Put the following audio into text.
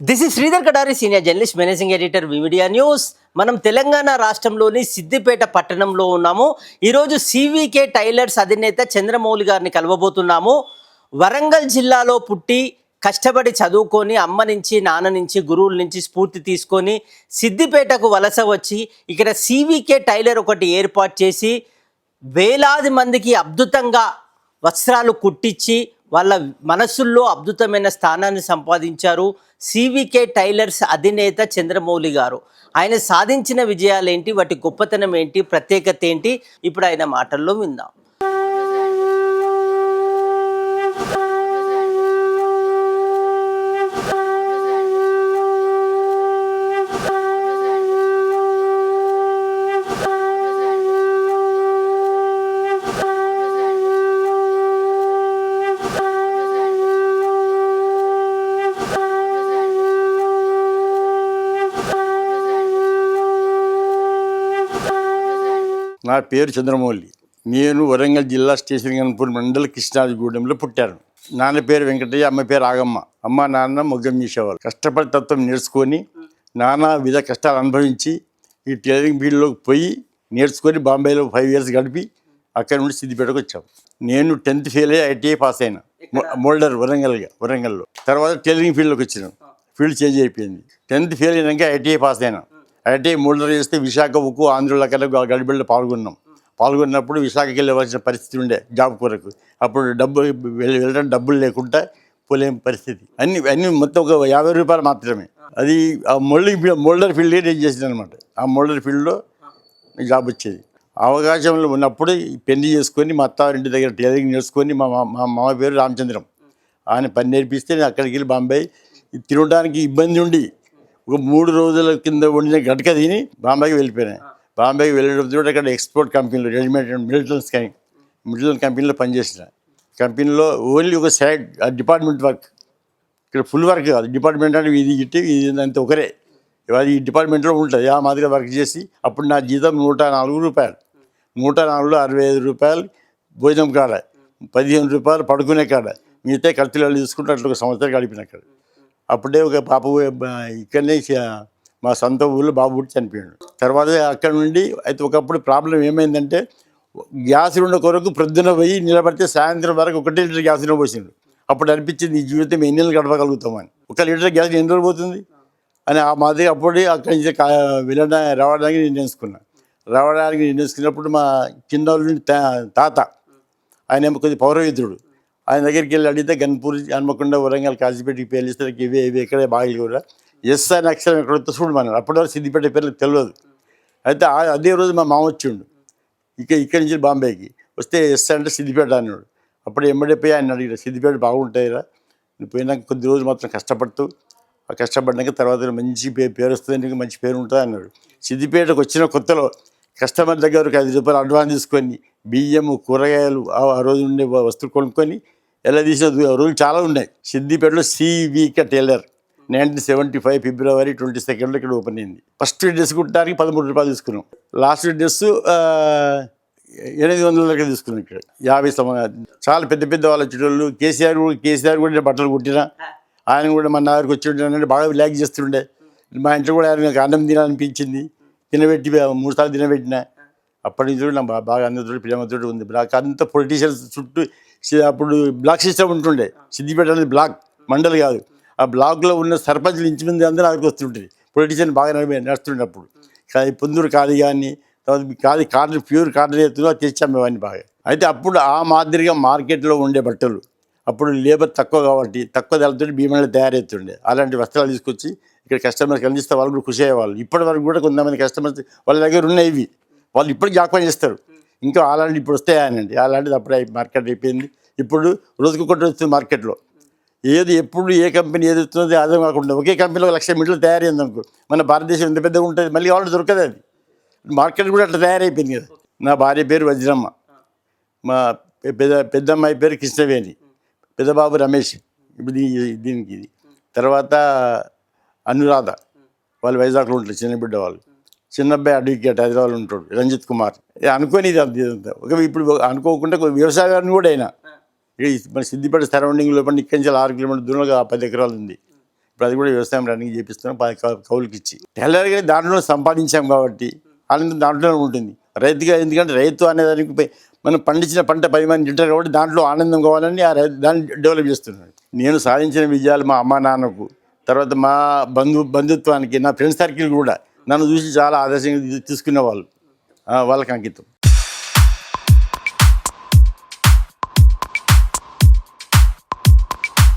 This is Sridhar Kadari senior journalist managing editor media news మనం తెలంగాణ రాష్ట్రంలోని సిద్దిపేట పట్టణంలో ఉన్నాము. ఈరోజు సివికే టైలర్స్ అధినేత చంద్రమౌళి గారిని కలవబోతున్నాము. వరంగల్ జిల్లాలో పుట్టి కష్టపడి చదువుకొని అమ్మ నుంచి నాన్న నుంచి గురువుల నుంచి స్ఫూర్తి తీసుకొని సిద్దిపేటకు వలస వచ్చి ఇక్కడ సివికే టైలర్ ఒకటి ఏర్పాటు చేసి వేలాది మందికి అద్భుతంగా వస్త్రాలు కుట్టించి వాళ్ళ మనసుల్లో అద్భుతమైన స్థానాన్ని సంపాదించారు సివికే టైలర్స్ అధినేత చంద్రమౌళి గారు. ఆయన సాధించిన విజయాలు ఏంటి వాటి గొప్పతనం ఏంటి? ప్రత్యేకత ఏంటి? ఇప్పుడు ఆయన మాటల్లో విందాం. నా పేరు చంద్రమౌళి. నేను వరంగల్ జిల్లా స్టేషన్ గన్పూర్ మండల కృష్ణాజిగూడెంలో పుట్టాను. నాన్న పేరు వెంకటయ్య అమ్మ పేరు ఆగమ్మ అమ్మ నాన్న మొగ్గం చేసేవాళ్ళు కష్టపడి తత్వం నేర్చుకొని నానా విధ కష్టాలు అనుభవించి ఈ టైలరింగ్ ఫీల్డ్లోకి పోయి నేర్చుకొని బాంబేలో ఫైవ్ ఇయర్స్ గడిపి అక్కడ నుండి సిద్దిపేటకు వచ్చాం. నేను టెన్త్ ఫెయిల్ అయ్యి ఐటీఐ పాస్ అయినా. మోల్డర్ వరంగల్గా వరంగల్లో. తర్వాత టైలరింగ్ ఫీల్డ్లోకి వచ్చినాం. ఫీల్డ్ చేంజ్ అయిపోయింది. టెన్త్ ఫెయిల్ అయినాక ఐటీఐ పాస్ అయినా. అంటే మోల్డర్ చేస్తే విశాఖ ఉక్కు ఆంధ్రుల కన్నా గడిబిళ్ళలో పాల్గొన్నాం. పాల్గొన్నప్పుడు విశాఖకి వెళ్ళవలసిన పరిస్థితి ఉండే జాబ్ కొరకు. అప్పుడు డబ్బు వెళ్ళడం డబ్బులు లేకుండా పోలేని పరిస్థితి. అన్ని అన్ని మొత్తం ఒక యాభై రూపాయలు మాత్రమే. అది ఆ మోల్డింగ్ ఫీల్డ్ మోల్డర్ ఫీల్డే నేను చేసింది అనమాట ఆ మోల్డర్ ఫీల్డ్లో జాబ్ వచ్చేది. అవకాశంలో ఉన్నప్పుడు పెళ్ళి చేసుకొని మా అత్తారింటి దగ్గర టైలరింగ్ నేర్చుకొని మా మా మామ పేరు రామచంద్రం. ఆయన పని నేర్పిస్తే నేను అక్కడికి వెళ్ళి బాంబే తినడానికి ఇబ్బంది ఉండి ఒక మూడు రోజుల కింద వండిన గట్క తిని బాంబేకి వెళ్ళిపోయినాయి బాంబేకి వెళ్ళడంతో అక్కడ ఎక్స్పోర్ట్ కంపెనీలో రెడీమేడ్ మిలిటన్స్ కానీ మిలిటన్ కంపెనీలో పనిచేసిన. కంపెనీలో ఓన్లీ ఒక సైడ్ డిపార్ట్మెంట్ వర్క్ ఇక్కడ ఫుల్ వర్క్ కాదు. డిపార్ట్మెంట్ అంటే ఇది ఇట్టి ఇది అంతే ఒకరే. అది ఈ డిపార్ట్మెంట్లో ఉంటుంది ఆ మాదిరిగా వర్క్ చేసి అప్పుడు నా జీతం నూట నాలుగు రూపాయలు. నూట నాలుగులో అరవై ఐదు రూపాయలు భోజనం కాడ. పదిహేను రూపాయలు పడుకునే కాడ. మిగతా ఖర్చులు తీసుకుంటే అట్లా ఒక సంవత్సరం గడిపిన అక్కడ. అప్పుడే ఒక పాప ఇక్కడనే మా సొంత ఊళ్ళో బాబు పుట్టి చనిపోయాడు. తర్వాత అక్కడ నుండి అయితే ఒకప్పుడు ప్రాబ్లం ఏమైందంటే గ్యాస్ ఉన్న కొరకు ప్రొద్దున పోయి నిలబడితే సాయంత్రం వరకు ఒకటే లీటర్ గ్యాస్ పోసిండు. అప్పుడు అనిపించింది ఈ జీవితం ఎన్ని నెలలు గడపగలుగుతామని. ఒక లీటర్ గ్యాస్ ఎన్ని రోజులు పోతుంది? అని ఆ మాదిరి అప్పుడే అక్కడి నుంచి కా- రావడానికి నిర్ణయించుకున్నాను రావడానికి నిర్ణయించుకున్నప్పుడు మా చిన్న నుండి తా- తాత ఆయన ఏమో కొద్ది ఆయన దగ్గరికి వెళ్ళి అడిగితే గన్పూర్ హన్మకొండ వరంగల్ కాజీపేటకి పేర్లు ఇస్తే ఇవే ఇవి ఎక్కడే బాగా కూడా. ఎస్ అని అక్షరం ఎక్కడ వస్తే చూడమన్నారు అప్పటి వరకు సిద్దిపేట పేర్లు తెలియదు. అయితే అదే రోజు మా మామ వచ్చిండు. ఇక ఇక్కడి నుంచి బాంబేకి. వస్తే ఎస్ అంటే సిద్దిపేట అన్నాడు. అప్పుడు ఎంబడిపోయి ఆయన అడిగాడు సిద్దిపేట బాగుంటాయిరా? నువ్వు పోయినాక కొద్ది రోజులు మాత్రం కష్టపడుతూ ఆ కష్టపడినాక తర్వాత మంచి పే పేరు వస్తుంది నీకు మంచి పేరు ఉంటుంది అన్నాడు. సిద్దిపేటకు వచ్చిన కొత్తలో కస్టమర్ దగ్గర ఒక ఐదు రూపాయలు అడ్వాన్స్ తీసుకొని బియ్యము కూరగాయలు ఆ రోజు ఉండే వస్తువులు కొనుక్కొని ఎలా తీసిన దు- రోజులు చాలా ఉన్నాయి. సిద్దిపేటలో civic tailor nineteen seventy five February twenty సెకండ్లో ఇక్కడ ఓపెన్ అయింది. ఫస్ట్ డ్రెస్ కుట్టడానికి పదమూడు రూపాయలు తీసుకున్నాం. లాస్ట్ డ్రెస్ ఎనిమిది వందల దగ్గర తీసుకున్నాం ఇక్కడ. యాభై సంవత్సరాలు చాలా పెద్ద పెద్ద వాళ్ళ చుట్టూ కేసీఆర్ కూడా కేసీఆర్ కూడా బట్టలు కుట్టిన. ఆయన కూడా మన దగ్గరికి వచ్చి బాగా ల్యాక్ చేస్తుండే. మా ఇంట్లో కూడా ఆయన అన్నం తినాలనిపించింది. తినబెట్టి మూడు సార్లు తినబెట్టిన. అప్పటి నుంచి కూడా బాగా అందరితో ప్రేమతో ఉంది. బ్లాక్ అంత పొలిటీషియన్స్ చుట్టూ అప్పుడు బ్లాక్ సిస్టమ్ ఉంటుండే. సిద్దిపేట అనేది బ్లాక్ మండలి కాదు. ఆ బ్లాక్లో ఉన్న సర్పంచ్లు ఇంచు అందరూ అక్కడికి వస్తుంటుంది పొలిటీషియన్ బాగా నడిపే నడుస్తుండే అప్పుడు. కానీ పొందూరు కాదు కానీ తర్వాత కాదు కార్డు ప్యూర్ కార్డు ఎత్తుగా తెచ్చాము ఇవన్నీ బాగా. అయితే అప్పుడు ఆ మాదిరిగా మార్కెట్లో ఉండే బట్టలు అప్పుడు లేబర్ తక్కువ కాబట్టి తక్కువ ధరలతో భీమలు తయారవుతుండే అలాంటి వస్త్రాలు తీసుకొచ్చి ఇక్కడ కస్టమర్కి అందిస్తే వాళ్ళు కూడా ఖుషి అయ్యేవాళ్ళు. ఇప్పటి వరకు కూడా కొంతమంది కస్టమర్స్ వాళ్ళ దగ్గర ఉన్నాయి ఇవి. వాళ్ళు ఇప్పుడు జ్ఞాపకం చేస్తారు. ఇంకా అలాంటి ఇప్పుడు వస్తాయనండి అలాంటిది అప్పుడు మార్కెట్ అయిపోయింది. ఇప్పుడు రోజుకు ఒకటి వస్తుంది మార్కెట్లో ఏది ఎప్పుడు ఏ కంపెనీ ఏది వస్తుందో అర్థం కాకుండా ఒకే కంపెనీలో ఒక లక్ష మీటర్లు తయారైంది అనుకో మన భారతదేశం ఎంత పెద్దగా ఉంటుంది మళ్ళీ వాళ్ళు దొరకదు అది. మార్కెట్ కూడా అట్లా తయారైపోయింది కదా. నా భార్య పేరు వజ్రమ్మ. మా పెద్ద పెద్దమ్మాయి పేరు కృష్ణవేణి. పెద్దబాబు రమేష్. ఇప్పుడు దీనికి ఇది. తర్వాత అనురాధ. వాళ్ళు వైజాగ్లో ఉంటారు చిన్న బిడ్డ వాళ్ళు. చిన్న అబ్బాయి అడ్వకేట్ హైదరాబాద్ ఉంటాడు రంజిత్ కుమార్. ఇది అనుకోని ఒక ఇప్పుడు అనుకోకుండా ఒక వ్యవసాయాన్ని కూడా అయినా మన సిద్దిపేట సరౌండింగ్లో పడి ఇక్కడి నుంచి ఆరు కిలోమీటర్ దూరంలో పది ఎకరాలు ఉంది. ఇప్పుడు అది కూడా వ్యవసాయం రన్నింగ్ చేపిస్తున్నాం పది కౌలుకి ఇచ్చి. టైలర్గా దాంట్లో సంపాదించాం కాబట్టి ఆనందం దాంట్లోనే ఉంటుంది. రైతుగా ఎందుకంటే రైతు అనేదానికి దానికి మనం పండించిన పంట పది మంది తింటారు కాబట్టి దాంట్లో ఆనందం కావాలని ఆ రైతు దాన్ని డెవలప్ చేస్తున్నాడు. నేను సాధించిన విజయాలు మా అమ్మ నాన్నకు తర్వాత మా బంధు బంధుత్వానికి నా ఫ్రెండ్ సర్కిల్ కూడా. నన్ను చూసి చాలా ఆదర్శంగా తీసుకునే వాళ్ళు వాళ్ళకి అంకితం.